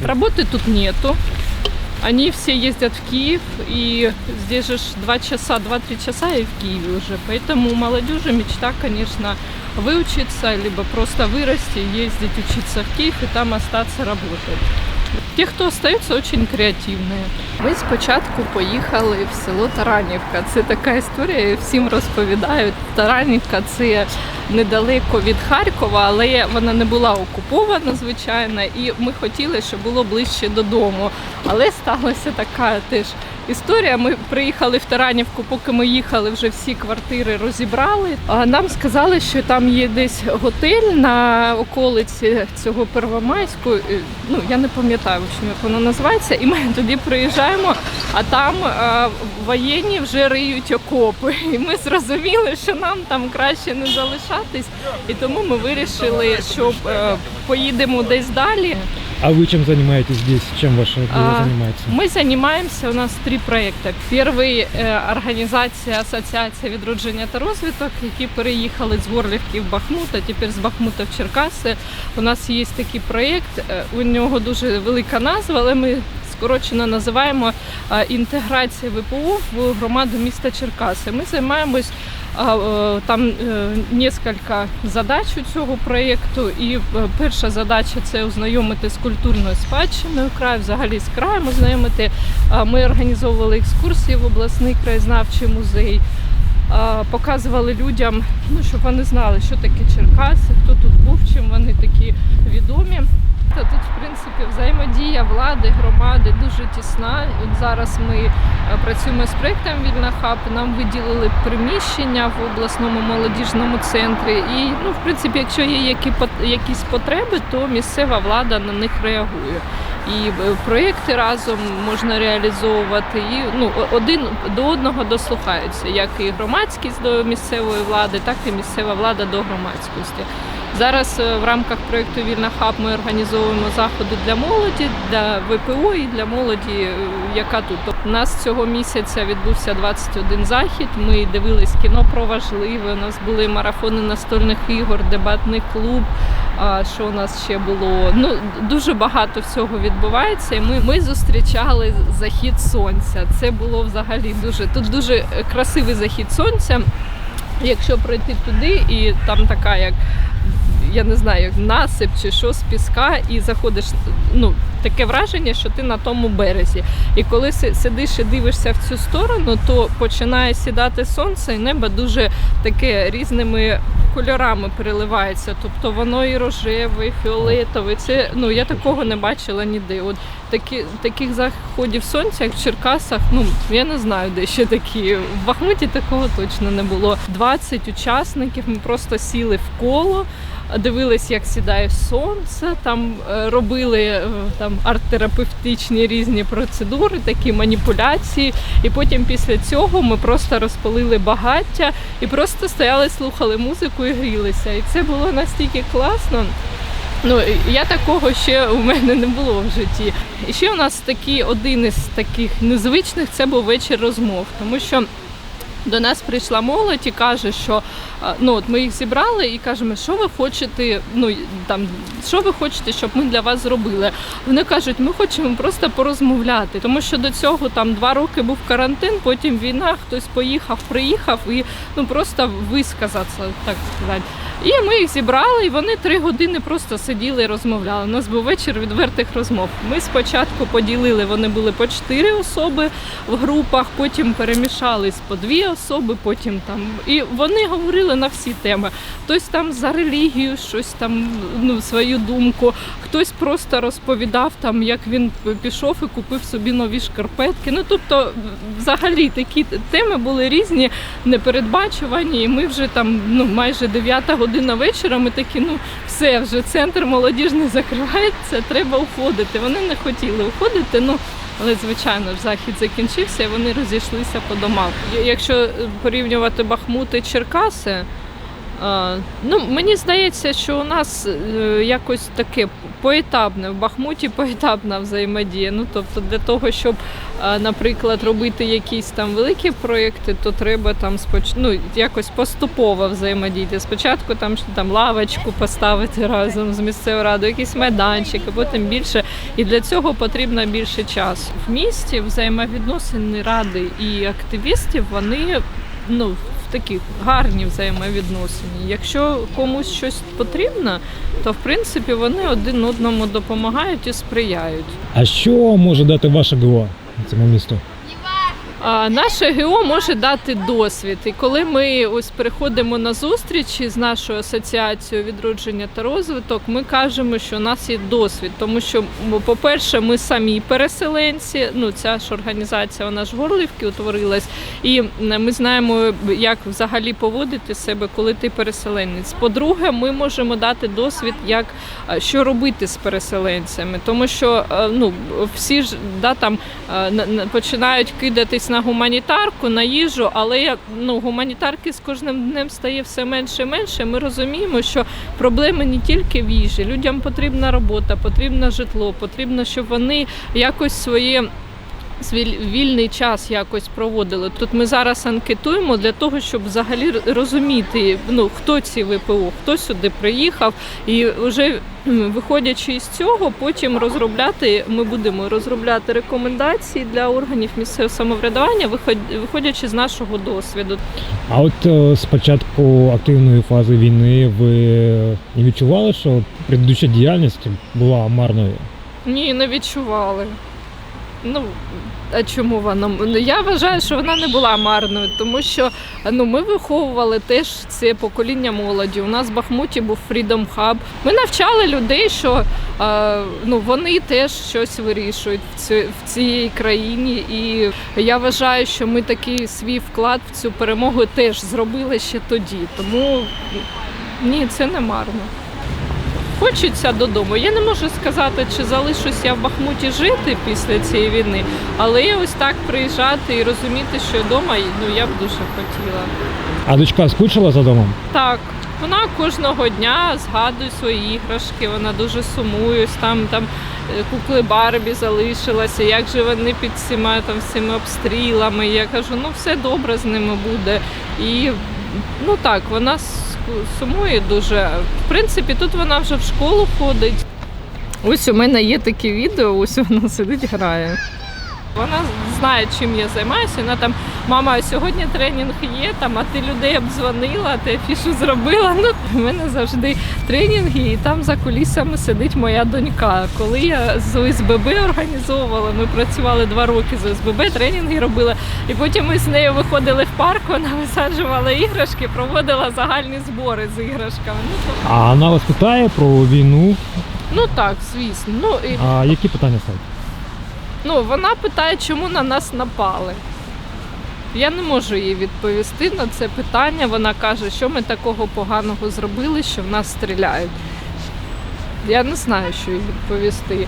Работы тут нету. Они все ездят в Киев, и здесь же ж два часа, 2-3 часа и в Киеве уже. Поэтому у молодежи мечта, конечно, выучиться, либо просто вырасти, ездить учиться в Киев и там остаться работать. Ті, хто остаються, дуже креативні. Ми спочатку поїхали в село Таранівка. Це така історія, всім розповідають. Таранівка це недалеко від Харкова, але вона не була окупована, звичайно, і ми хотіли, щоб було ближче додому. Але сталася така теж історія. Ми приїхали в Таранівку, поки ми їхали, вже всі квартири розібрали. А нам сказали, що там є десь готель на околиці цього Первомайського. Е, Ну я не пам'ятаю, як воно називається. І ми туди приїжджаємо, а там е, воєнні вже риють окопи. І ми зрозуміли, що нам там краще не залишатись. І тому ми вирішили, що е, поїдемо десь далі. А вы чем занимаетесь здесь? Чем ваше дело А, занимается? Мы занимаемся, у нас три проекти. Перший е, організація Асоціація відродження та розвиток, які переїхали з Горлівки в Бахмут, а тепер з Бахмута в Черкаси. У нас є такий проєкт, е, у нього дуже велика назва, але ми скорочено називаємо е, інтеграція ВПО в громаду міста Черкаси. Ми займаємось там е, несколько задач у цього проєкту. І е, перша задача це ознайомити з культурною спадщиною краю, взагалі з краєм ознайомити. Ми організовували екскурсії в обласний краєзнавчий музей. Показували людям, ну щоб вони знали, що таке Черкаси, хто тут був, чим вони такі відомі. Та тут, в принципі, взаємодія влади, громади дуже тісна. От зараз ми е, працюємо з проєктом Вільна хаб. Нам виділили приміщення в обласному молодіжному центрі. І, ну, в принципі, якщо є які якісь потреби, то місцева влада на них реагує. І е, проєкти разом можна реалізовувати. І ну, один до одного дослухаються, як і громадськість до місцевої влади, так і місцева влада до громадськості. Зараз е, в рамках проєкту Вільна хаб ми організовуємо заходи для молоді, для ВПО і для молоді, е, яка тут. Тобто У нас цього місяця відбувся 21 захід. Ми дивились кіно про важливе. У нас були марафони настольних ігор, дебатний клуб. А що у нас ще було? Ну дуже багато всього відбувається. І ми, ми зустрічали захід сонця. Це було взагалі дуже тут дуже красивий захід сонця. Якщо пройти туди, і там така як я не знаю, насип чи що з піска, і заходиш. Ну таке враження, що ти на тому березі. І коли си- сидиш і дивишся в цю сторону, то починає сідати сонце, і небо дуже таке різними кольорами переливається. Тобто воно і рожеве, і фіолетове. Це ну я такого не бачила ніде. От такі таких заходів сонця, як в Черкасах, ну я не знаю, де ще такі. В Бахмуті такого точно не було. 20 учасників. Ми просто сіли в коло. Дивились, як сідає сонце, там е, робили е, там арт-терапевтичні різні процедури, такі маніпуляції. І потім після цього ми просто розпалили багаття і просто стояли, слухали музику і грілися. І це було настільки класно. Ну, я такого ще у мене не було в житті. І ще у нас такий один із таких незвичних це був вечір розмов, тому що до нас прийшла молодь і каже, що ну от ми їх зібрали і кажемо, що ви хочете, ну там що ви хочете, щоб ми для вас зробили. Вони кажуть, ми хочемо просто порозмовляти, тому що до цього там два роки був карантин, потім війна, хтось поїхав, приїхав і ну просто висказатися, так сказати. І ми їх зібрали, і вони три години просто сиділи і розмовляли. У нас був вечір відвертих розмов. Ми спочатку поділили, вони були по чотири особи в групах, потім перемішались по дві особи, потім там. І вони говорили на всі теми. Хтось там за релігію, щось там, ну, свою думку, хтось просто розповідав, там, як він пішов і купив собі нові шкарпетки. Ну тобто, взагалі такі теми були різні, непередбачувані. І ми вже там ну, майже 9 година вечора. Ми такі, ну все, вже центр молодіжний закривається, треба уходити. Вони не хотіли уходити. Ну але звичайно ж захід закінчився, і вони розійшлися по домах. Якщо порівнювати Бахмут і Черкаси. Ну, мені здається, що у нас е, якось таке поетапне в Бахмуті поетапна взаємодія. Ну тобто для того, щоб, наприклад, робити якісь там великі проєкти, то треба там споч... ну, якось поступово взаємодіяти. Спочатку там, там лавочку поставити разом з місцевою радою, якийсь майданчик, а потім більше. І для цього потрібно більше часу. В місті взаємовідносини ради і активістів вони ну, такі гарні взаємовідносини. Якщо комусь щось потрібно, то в принципі вони один одному допомагають і сприяють. А що може дати ваше ГО цьому місту? Наше ГО може дати досвід. І коли ми ось переходимо на зустрічі з нашою асоціацією відродження та розвиток, ми кажемо, що у нас є досвід, тому що, по-перше, ми самі переселенці. Ну, ця ж організація, вона ж в Горлівці утворилась, і ми знаємо, як взагалі поводити себе, коли ти переселенець. По-друге, ми можемо дати досвід, як що робити з переселенцями, тому що е, ну всі ж да там е, на- на- починають кидатись на гуманітарку, на їжу, але як, ну гуманітарки з кожним днем стає все менше і менше. Ми розуміємо, що проблеми не тільки в їжі. Людям потрібна робота, потрібно житло, потрібно, щоб вони якось своє. Свій вільний час якось проводили. Тут ми зараз анкетуємо для того, щоб взагалі розуміти, ну хто ці ВПО, хто сюди приїхав, і вже виходячи із цього, потім розробляти. Ми будемо розробляти рекомендації для органів місцевого самоврядування, виходячи з нашого досвіду. А от е, з початку активної фази війни ви не відчували, що предыдуща діяльність була марною? Ні, не відчували. Ну, а чому вона? Ну, Я вважаю, що вона не була марною, тому що ну, ми виховували теж це покоління молоді. У нас в Бахмуті був Freedom Hub. Ми навчали людей, що ну, вони теж щось вирішують в цій країні. І я вважаю, що ми такий свій вклад в цю перемогу теж зробили ще тоді. Тому ні, це не марно. Хочеться додому. Я не можу сказати, чи залишусь я в Бахмуті жити після цієї війни, але ось так приїжджати і розуміти, що вдома ну я б дуже хотіла. А дочка скучила за домом? Так, вона кожного дня згадує свої іграшки, вона дуже сумує. Там там е, кукли Барбі залишилися, як же вони під всіма там всіми обстрілами. Я кажу, ну все добре з ними буде. І ну так, вона сумує дуже. В принципі, тут вона вже в школу ходить. Ось у мене є таке відео, ось вона сидить, грає. Вона знає, чим я займаюся. Вона там, мама, сьогодні тренінг є, там, а ти людей обдзвонила, ти афішу зробила. Ну, в мене завжди тренінги, і там за кулісами сидить моя донька. Коли я з ОСББ організовувала, ми працювали два роки з ОСББ, тренінги робила. І потім ми з нею виходили в парк, вона висаджувала іграшки, проводила загальні збори з іграшками. Ну, то- А вона вас питає про війну. ну так, звісно. Ну, і А які питання ставить? Ну, вона питає, чому на нас напали. Я не можу їй відповісти на це питання. Вона каже, що ми такого поганого зробили, що в нас стріляють. Я не знаю, що їй відповісти.